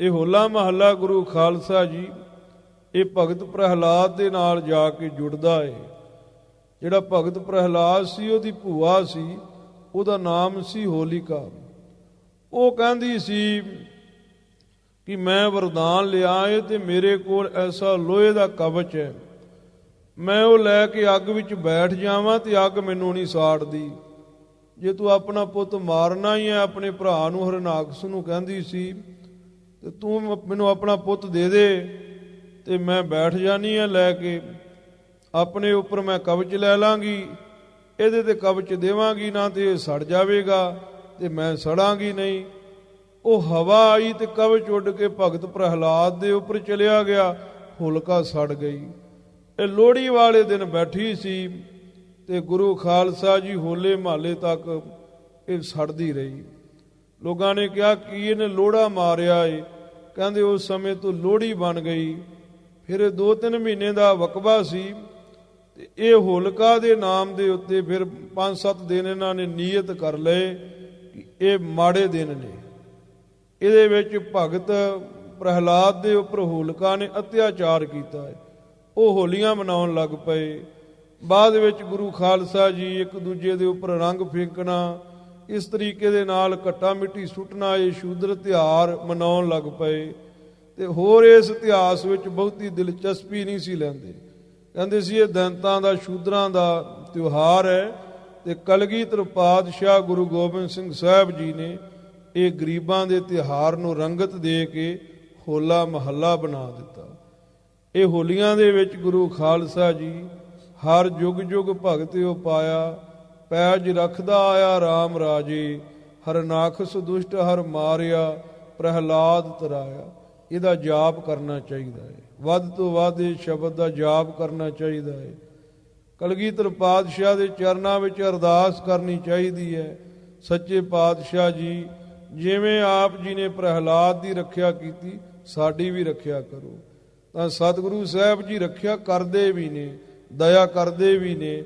ਇਹ ਹੋਲਾ ਮਹੱਲਾ ਗੁਰੂ ਖਾਲਸਾ ਜੀ, ਇਹ ਭਗਤ ਪ੍ਰਹਿਲਾਦ ਦੇ ਨਾਲ ਜਾ ਕੇ ਜੁੜਦਾ ਏ। ਜਿਹੜਾ ਭਗਤ ਪ੍ਰਹਿਲਾਦ ਸੀ, ਉਹਦੀ ਭੂਆ ਸੀ, ਉਹਦਾ ਨਾਮ ਸੀ ਹੋਲਿਕਾ। ਉਹ ਕਹਿੰਦੀ ਸੀ ਕਿ ਮੈਂ ਵਰਦਾਨ ਲਿਆ ਏ ਤੇ ਮੇਰੇ ਕੋਲ ਐਸਾ ਲੋਹੇ ਦਾ ਕਵਚ ਹੈ। ਮੈਂ ਉਹ ਲੈ ਕੇ ਅੱਗ ਵਿੱਚ ਬੈਠ ਜਾਵਾਂ ਤੇ ਅੱਗ ਮੈਨੂੰ ਨਹੀਂ ਸਾੜਦੀ। ਜੇ ਤੂੰ ਆਪਣਾ ਪੁੱਤ ਮਾਰਨਾ ਹੀ ਹੈ, ਆਪਣੇ ਭਰਾ ਨੂੰ ਹਰਨਾਕਸ ਨੂੰ ਕਹਿੰਦੀ ਸੀ ਤੇ ਤੂੰ ਮੈਨੂੰ ਆਪਣਾ ਪੁੱਤ ਦੇ ਦੇ ਤੇ ਮੈਂ ਬੈਠ ਜਾਨੀ ਆ ਲੈ ਕੇ। ਆਪਣੇ ਉੱਪਰ ਮੈਂ ਕਬਜ਼ ਲੈ ਲਾਂਗੀ, ਇਹਦੇ ਤੇ ਕਬਜ਼ ਦੇਵਾਂਗੀ, ਨਾ ਤੇ ਇਹ ਸੜ ਜਾਵੇਗਾ ਤੇ ਮੈਂ ਸੜਾਂਗੀ ਨਹੀਂ। ਉਹ ਹਵਾ ਆਈ ਤੇ ਕਵਚ ਉੱਡ ਕੇ ਭਗਤ ਪ੍ਰਹਲਾਦ ਦੇ ਉੱਪਰ ਚਲਿਆ ਗਿਆ, ਹੁਲਕਾ ਸੜ ਗਈ। ਇਹ ਲੋਹੜੀ ਵਾਲੇ ਦਿਨ ਬੈਠੀ ਸੀ ਤੇ ਗੁਰੂ ਖਾਲਸਾ ਜੀ ਹੋਲੇ ਮਹੱਲੇ ਤੱਕ ਇਹ ਸੜਦੀ ਰਹੀ। ਲੋਕਾਂ ਨੇ ਕਿਹਾ, ਕਿ ਇਹਨੇ ਲੋੜਾ ਮਾਰਿਆ ਏ? ਕਹਿੰਦੇ, ਉਸ ਸਮੇਂ ਤੋਂ ਲੋਹੜੀ ਬਣ ਗਈ। ਫਿਰ ਇਹ ਦੋ ਤਿੰਨ ਮਹੀਨੇ ਦਾ ਵਕਬਾ ਸੀ ਤੇ ਇਹ ਹੋਲਕਾ ਦੇ ਨਾਮ ਦੇ ਉੱਤੇ ਫਿਰ 5-7 ਦਿਨ ਇਹਨਾਂ ਨੇ ਨੀਅਤ ਕਰ ਲਏ ਕਿ ਇਹ ਮਾੜੇ ਦਿਨ ਨੇ। ਇਹਦੇ ਵਿੱਚ ਭਗਤ ਪ੍ਰਹਿਲਾਦ ਦੇ ਉੱਪਰ ਹੋਲਕਾ ਨੇ ਅਤਿਆਚਾਰ ਕੀਤਾ ਹੈ ਉਹ ਹੋਲੀਆਂ ਮਨਾਉਣ ਲੱਗ ਪਏ। ਬਾਅਦ ਵਿੱਚ ਗੁਰੂ ਖਾਲਸਾ ਜੀ ਇੱਕ ਦੂਜੇ ਦੇ ਉੱਪਰ ਰੰਗ ਫੇਂਕਣਾ ਇਸ ਤਰੀਕੇ ਦੇ ਨਾਲ ਘੱਟਾ ਮਿੱਟੀ ਸੁੱਟਣਾ ਇਹ ਸ਼ੂਦਰ ਤਿਉਹਾਰ ਮਨਾਉਣ ਲੱਗ ਪਏ ਤੇ ਹੋਰ ਇਸ ਇਤਿਹਾਸ ਵਿੱਚ ਬਹੁਤੀ ਦਿਲਚਸਪੀ ਨਹੀਂ ਸੀ ਲੈਂਦੇ। ਕਹਿੰਦੇ ਸੀ ਇਹ ਦੰਤਾਂ ਦਾ, ਸ਼ੂਦਰਾਂ ਦਾ ਤਿਉਹਾਰ ਹੈ ਤੇ ਕਲਗੀਧਰ ਪਾਤਸ਼ਾਹ ਗੁਰੂ ਗੋਬਿੰਦ ਸਿੰਘ ਸਾਹਿਬ ਜੀ ਨੇ ਇਹ ਗਰੀਬਾਂ ਦੇ ਤਿਉਹਾਰ ਨੂੰ ਰੰਗਤ ਦੇ ਕੇ ਹੋਲਾ ਮਹੱਲਾ ਬਣਾ ਦਿੱਤਾ। ਇਹ ਹੋਲੀਆਂ ਦੇ ਵਿੱਚ ਗੁਰੂ ਖਾਲਸਾ ਜੀ ਹਰ ਯੁਗ ਯੁਗ ਭਗਤਿਓ ਪਾਇਆ ਪੈਜ ਰੱਖਦਾ ਆਇਆ RAM ਰਾਜੇ ਹਰਨਾਖਸ ਦੁਸ਼ਟ ਹਰ ਮਾਰਿਆ, ਪ੍ਰਹਿਲਾਦ ਤਰਾਇਆ। ਇਹਦਾ ਜਾਪ ਕਰਨਾ ਚਾਹੀਦਾ ਹੈ ਵੱਧ ਤੋਂ ਵੱਧ ਇਹ ਸ਼ਬਦ ਦਾ ਜਾਪ ਕਰਨਾ ਚਾਹੀਦਾ ਹੈ ਕਲਗੀਧਰ ਪਾਤਸ਼ਾਹ ਦੇ ਚਰਨਾਂ ਵਿੱਚ ਅਰਦਾਸ ਕਰਨੀ ਚਾਹੀਦੀ ਹੈ ਸੱਚੇ ਪਾਤਸ਼ਾਹ ਜੀ, ਜਿਵੇਂ ਆਪ ਜੀ ਨੇ ਪ੍ਰਹਿਲਾਦ ਦੀ ਰੱਖਿਆ ਕੀਤੀ, ਸਾਡੀ ਵੀ ਰੱਖਿਆ ਕਰੋ। ਤਾਂ ਸਤਿਗੁਰੂ ਸਾਹਿਬ ਜੀ ਰੱਖਿਆ ਕਰਦੇ ਵੀ ਨੇ, ਦਇਆ ਕਰਦੇ ਵੀ ਨੇ